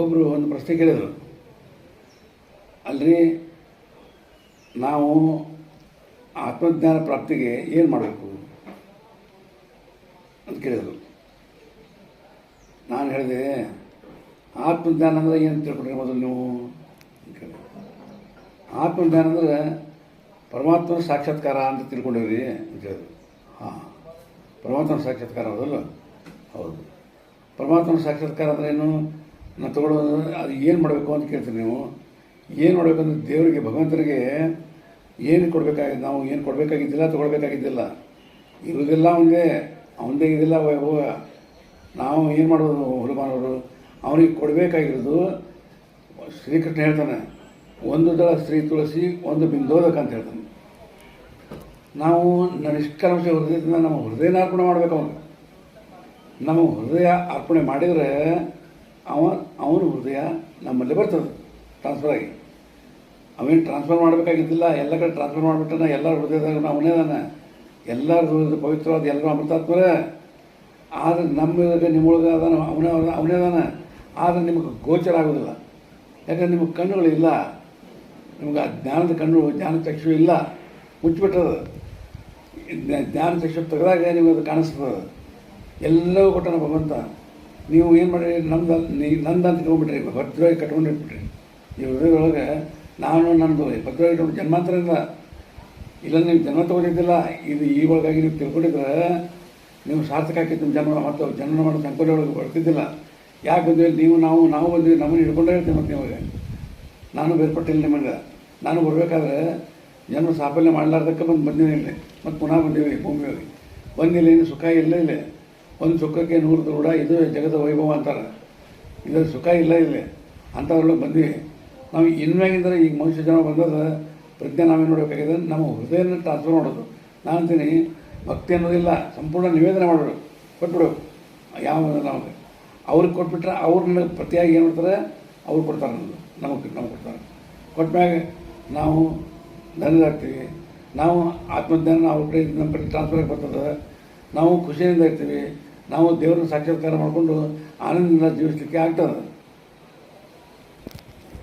ಒಬ್ಬರು ಒಂದು ಪ್ರಶ್ನೆ ಕೇಳಿದರು. ಅಲ್ರಿ, ನಾವು ಆತ್ಮಜ್ಞಾನ ಪ್ರಾಪ್ತಿಗೆ ಏನು ಮಾಡಬೇಕು? ಅಂತ ಕೇಳಿದರು. ನಾನು ಹೇಳಿದೆ, ಆತ್ಮಜ್ಞಾನ ಅಂದರೆ ಏನು ತಿಳ್ಕೊಂಡ್ರಿ ಮೊದಲು ನೀವು? ಆತ್ಮಜ್ಞಾನ ಅಂದರೆ ಪರಮಾತ್ಮನ ಸಾಕ್ಷಾತ್ಕಾರ ಅಂತ ತಿಳ್ಕೊಂಡಿವ್ರಿ ಅಂತ ಹೇಳಿದ್ರು. ಹಾಂ, ಪರಮಾತ್ಮನ ಸಾಕ್ಷಾತ್ಕಾರ ಹೌದಲ್ಲ? ಹೌದು. ಪರಮಾತ್ಮನ ಸಾಕ್ಷಾತ್ಕಾರ ಅಂದ್ರೆ ಏನು? ನಾನು ತಗೊಳ್ಳೋದು ಅದು ಏನು ಮಾಡಬೇಕು ಅಂತ ಕೇಳ್ತೀರಿ ನೀವು. ಏನು ಮಾಡಬೇಕಂದ್ರೆ ದೇವರಿಗೆ, ಭಗವಂತನಿಗೆ ಏನು ಕೊಡಬೇಕಾಗಿದೆ, ನಾವು ಏನು ಕೊಡಬೇಕಾಗಿದ್ದಿಲ್ಲ, ತೊಗೊಳ್ಬೇಕಾಗಿದ್ದಿಲ್ಲ. ಇರೋದೆಲ್ಲ ಅವನದೇ ಅವನದೇ ಇದಿಲ್ಲ ಹೋಗ ನಾವು ಏನು ಮಾಡೋದು ಹುಲಮಾನವರು ಅವನಿಗೆ ಕೊಡಬೇಕಾಗಿರೋದು, ಶ್ರೀಕೃಷ್ಣ ಹೇಳ್ತಾನೆ, ಒಂದು ದಳ ಶ್ರೀ ತುಳಸಿ, ಒಂದು ಬಿಂದೋದಕ ಅಂತ ಹೇಳ್ತಾನೆ. ನಾವು ನಿಷ್ಕಲ್ಮಶ ಹೃದಯದಿಂದ ನಮ್ಮ ಹೃದಯನ ಅರ್ಪಣೆ ಮಾಡ್ಬೇಕು ಅವನು ನಮ್ಮ ಹೃದಯ ಅರ್ಪಣೆ ಮಾಡಿದರೆ ಅವ ಅವನ ಹೃದಯ ನಮ್ಮಲ್ಲಿ ಬರ್ತದೆ ಟ್ರಾನ್ಸ್ಫರ್ ಆಗಿ. ಅವೇನು ಟ್ರಾನ್ಸ್ಫರ್ ಮಾಡಬೇಕಾಗಿದ್ದಿಲ್ಲ, ಎಲ್ಲ ಕಡೆ ಟ್ರಾನ್ಸ್ಫರ್ ಮಾಡಿಬಿಟ್ಟನ ಎಲ್ಲರ ಹೃದಯದಾಗ ಅವನೇ ಅದಾನೆ ಎಲ್ಲರ ಹೃದಯದ ಪವಿತ್ರವಾದ ಎಲ್ಲರೂ ಅಮೃತಾತ್ಮರೇ. ಆದರೆ ನಮ್ಮ ನಿಮ್ಮೊಳಗೆ ಅದಾನ ಅವನೇ ಅವನೇ ಅದಾನ ಆದರೆ ನಿಮಗೆ ಗೋಚರ ಆಗೋದಿಲ್ಲ. ಯಾಕಂದ್ರೆ ನಿಮಗೆ ಕಣ್ಣುಗಳಿಲ್ಲ ನಿಮ್ಗೆ ಆ ಜ್ಞಾನದ ಕಣ್ಣು, ಜ್ಞಾನ ಚಕ್ಷು ಇಲ್ಲ. ಮುಚ್ಚಿಬಿಟ್ಟದ. ಜ್ಞಾ- ಜ್ಞಾನ ಚಕ್ಷು ತೆಗೆದಾಗ ನಿಮಗೆ ಅದು ಕಾಣಿಸ್ತದೆ. ಎಲ್ಲವೂ ಕೊಟ್ಟನ ಭಗವಂತ. ನೀವು ಏನು ಮಾಡಿ, ನಂದು ನೀ ನಂದು ಅಂತ ಇಟ್ಕೊಂಡ್ಬಿಟ್ರಿ ಭದ್ರವಾಗಿ ಕಟ್ಕೊಂಡಿಟ್ಬಿಟ್ರಿ ಈ ಹೃದಯದೊಳಗೆ ನಾನು ನಂದು ಭದ್ರವಾಗಿ ಇಟ್ಕೊಂಡು ಜನ್ಮಾಂತರದಿಂದ ಇಲ್ಲ. ನೀವು ಜನ್ಮ ತಗೊಂಡಿದ್ದಿಲ್ಲ. ಇದು ಈ ಒಳಗಾಗಿ ನೀವು ತಿಳ್ಕೊಂಡಿದ್ರೆ ನೀವು ಸಾರ್ಥಕ ಆಕಿತ್ತು ನಿಮ್ಮ ಜನ್ಮ ಮತ್ತು ಜನ್ಮ ಮಾಡೋ ಸಂಕೋಲೆ ಒಳಗೆ ಬರ್ತಿದ್ದಿಲ್ಲ. ಯಾಕೆ ಬಂದ್ವಿ? ನೀವು ನಾವು ನಾವು ಬಂದ್ವಿ, ನಮ್ಮನ್ನು ಹಿಡ್ಕೊಂಡೇ ಇರ್ತೀವಿ ಮತ್ತು ನಿಮಗೆ ನಾನು ಬೇರ್ಪಟ್ಟಿಲ್ಲ ನಿಮಗೆ. ನಾನು ಬರಬೇಕಾದ್ರೆ ಜನ್ಮ ಸಾಫಲ್ಯ ಮಾಡಲಾರ್ದಕ್ಕೆ ಬಂದು ಬಂದಿದ್ದೀನಿ ಇಲ್ಲಿ. ಮತ್ತು ಪುನಃ ಬಂದೀವಿ ಭೂಮಿಯಲ್ಲಿ ಬಂದಿಲ್ಲ ಏನು ಸುಖ ಇಲ್ಲ ಇಲ್ಲಿ ಒಂದು ಸುಖಕ್ಕೆ ನೂರು ದೃಢ ಇದು ಜಗದ ವೈಭವ ಅಂತಾರೆ. ಇದರ ಸುಖ ಇಲ್ಲ ಇಲ್ಲಿ. ಅಂಥವ್ರೊಳಗೆ ಬಂದ್ವಿ. ನಾವು ಇನ್ಮ್ಯಾಗಿಂದ್ರೆ ಈಗ ಮನುಷ್ಯ ಜನ ಬಂದದ ಪ್ರಜ್ಞೆ ನಾವೇನು ನೋಡಬೇಕಾಗಿದೆ. ನಮ್ಮ ಹೃದಯನ ಟ್ರಾನ್ಸ್ಫರ್ ಮಾಡೋದು. ನಾನು ಅಂತೀನಿ, ಭಕ್ತಿ ಅನ್ನೋದಿಲ್ಲ. ಸಂಪೂರ್ಣ ನಿವೇದನೆ ಮಾಡೋರು ಕೊಟ್ಬಿಡಬೇಕು ಯಾವ ನಮಗೆ. ಅವ್ರಿಗೆ ಕೊಟ್ಬಿಟ್ರೆ ಅವ್ರನ್ನ ಪ್ರತಿಯಾಗಿ ಏನು ಮಾಡ್ತಾರೆ? ಅವ್ರು ಕೊಡ್ತಾರೆ ನಮ್ಮದು ನಮಗೆ, ನಮ್ಗೆ ಕೊಡ್ತಾರೆ. ಕೊಟ್ಮ್ಯಾಗ ನಾವು ಧನರಾಗ್ತೀವಿ ನಾವು ಆತ್ಮಜ್ಞಾನ ಅವ್ರ ಕಡೆ ನಮ್ಮ ಕಡೆ ಟ್ರಾನ್ಸ್ಫರ್ ಆಗಿ ಬರ್ತದೆ. ನಾವು ಖುಷಿಯಿಂದ ಇರ್ತೀವಿ. ನಾವು ದೇವ್ರನ್ನ ಸಾಕ್ಷಾತ್ಕಾರ ಮಾಡಿಕೊಂಡು ಆನಂದದಿಂದ ಜೀವಿಸಲಿಕ್ಕೆ ಆಗ್ತದೆ